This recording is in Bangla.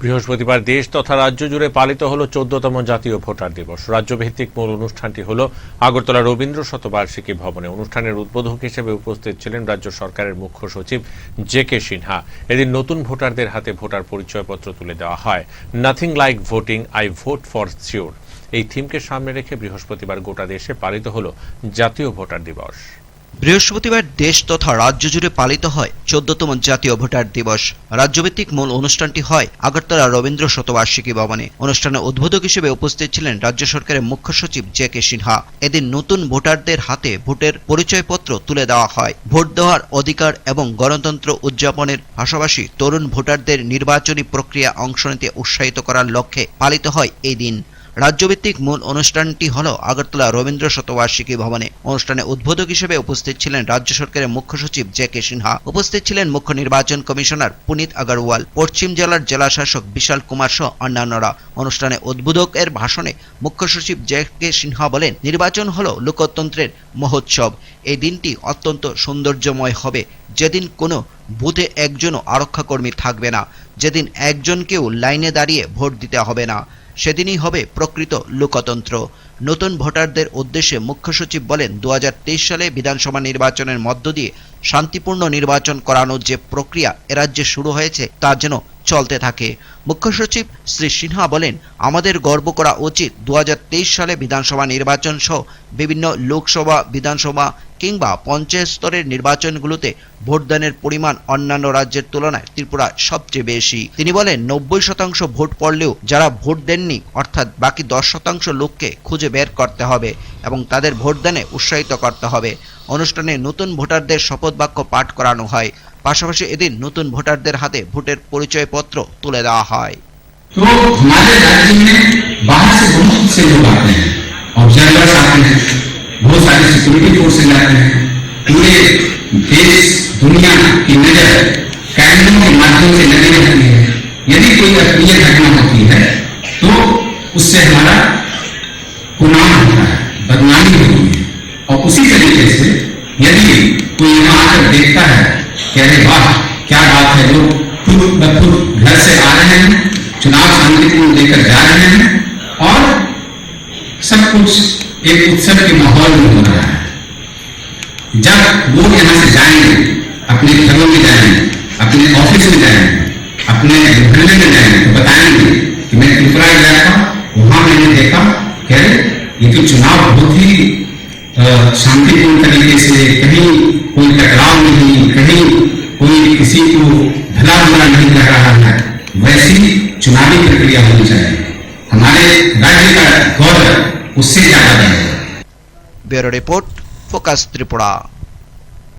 বৃহস্পতিবার দেশ তথা রাজ্য জুড়ে পালিত হল চোদ্দতম জাতীয় ভোটার দিবস। রাজ্যভিত্তিক মূল অনুষ্ঠানটি হল আগরতলা রবীন্দ্র শতবার্ষিকী ভবনে। অনুষ্ঠানের উদ্বোধক হিসেবে উপস্থিত ছিলেন রাজ্য সরকারের মুখ্য সচিব জে কে সিনহা। এদিন নতুন ভোটারদের হাতে ভোটার পরিচয়পত্র তুলে দেওয়া হয়। Nothing like voting I vote for sure এই থিমকে সামনে রেখে বৃহস্পতিবার গোটা দেশে পালিত হল জাতীয় ভোটার দিবস। বৃহস্পতিবার দেশ তথা রাজ্য জুড়ে পালিত হয় চোদ্দতম জাতীয় ভোটার দিবস। রাজ্যভিত্তিক মূল অনুষ্ঠানটি হয় আগরতলা রবীন্দ্র শতবার্ষিকী ভবনে। অনুষ্ঠানে উদ্বোধক হিসেবে উপস্থিত ছিলেন রাজ্য সরকারের মুখ্য সচিব জে কে সিনহা। এদিন নতুন ভোটারদের হাতে ভোটের পরিচয়পত্র তুলে দেওয়া হয়। ভোট দেওয়ার অধিকার এবং গণতন্ত্র উদযাপনের পাশাপাশি তরুণ ভোটারদের নির্বাচনী প্রক্রিয়া অংশ নিতে উৎসাহিত করার লক্ষ্যে পালিত হয় এই দিন। রাজ্যভিত্তিক মূল অনুষ্ঠানটি হল আগরতলা রবীন্দ্র শতবার্ষিকী ভবনে। অনুষ্ঠানে উদ্বোধক হিসেবে উপস্থিত ছিলেন রাজ্য সরকারের মুখ্য সচিব জে কে সিনহা। উপস্থিত ছিলেন মুখ্য নির্বাচন কমিশনার পুনিত আগরওয়াল। পশ্চিম জেলার জেলা শাসক বিশাল কুমার সহ অন্যান্যরা। অনুষ্ঠানে উদ্বোধকের ভাষণে মুখ্য সচিব জে কে সিনহা বলেন, নির্বাচন হল লোকতন্ত্রের মহোৎসব। এই দিনটি অত্যন্ত সৌন্দর্যময় হবে। যেদিন কোনো বুথে একজনও আরক্ষাকর্মী থাকবে না। যেদিন একজনকেও লাইনে দাঁড়িয়ে ভোট দিতে হবে না, সেদিনই হবে প্রকৃত লোকতন্ত্র। নতুন ভোটারদের উদ্দেশ্যে মুখ্য সচিব বলেন দু হাজার তেইশ সালে বিধানসভা নির্বাচনের মধ্য দিয়ে শান্তিপূর্ণ নির্বাচন করানোর যে প্রক্রিয়া এরাজ্যে শুরু হয়েছে, তা যেন চলতে থাকে। মুখ্য সচিব শ্রী সিনহা বলেন, আমাদের গর্ব করা উচিত দু হাজার তেইশ সালে বিধানসভা নির্বাচন সহ বিভিন্ন লোকসভা, বিধানসভা কিংবা পঞ্চায়েত স্তরের নির্বাচনগুলোতে ভোটদানের পরিমাণ অন্যান্য রাজ্যের তুলনায় ত্রিপুরা সবচেয়ে বেশি। তিনি বলেন, নব্বই শতাংশ ভোট পড়লেও যারা ভোট দেননি, অর্থাৎ বাকি দশ শতাংশ লোককে খুঁজে বের করতে হবে এবং তাদের ভোটদানে উৎসাহিত করতে হবে। অনুষ্ঠানে নতুন ভোটারদের শপথ বাক্য পাঠ করানো হয় পাশাপাশি এদিন নতুন ভোটারদের হাতে ভোটের পরিচয়পত্র তুলে দেওয়া হয় तो हमारे राज्य में बाहर से बहुत से लोग आते हैं ऑब्जर्वर्स आते हैं बहुत सारे सिक्योरिटी फोर्सेज आते हैं पूरे देश दुनिया की नजर कैमरों के माध्यम से लगी रहती है यदि कोई अप्रिय घटना होती है तो उससे हमारा गुनाह होता है बदनामी होती है और उसी तरीके से यदि कोई यहाँ आकर देखता है कि अरे वाह, क्या बात है, लोग खुद ब खुद घर से आ रहे हैं, चुनाव शांतिपूर्ण लेकर जा रहे हैं और सब कुछ एक उत्सव के माहौल में हो रहा है। जब लोग यहाँ से जाएँगे, अपने घरों में जाएँगे, अपने ऑफ़िस में जाएँगे, अपने मोहल्ले में जाएँगे तो बताएँगे और शांतिपूर्ण तरीके से कहीं कोई टकराव नहीं, कहीं कोई किसी को भला बुरा नहीं कर रहा है, वैसी चुनावी प्रक्रिया होनी चाहिए। हमारे राज्य का गौरव उससे ज़्यादा बढ़ेगा। Bureau report, focus Tripura.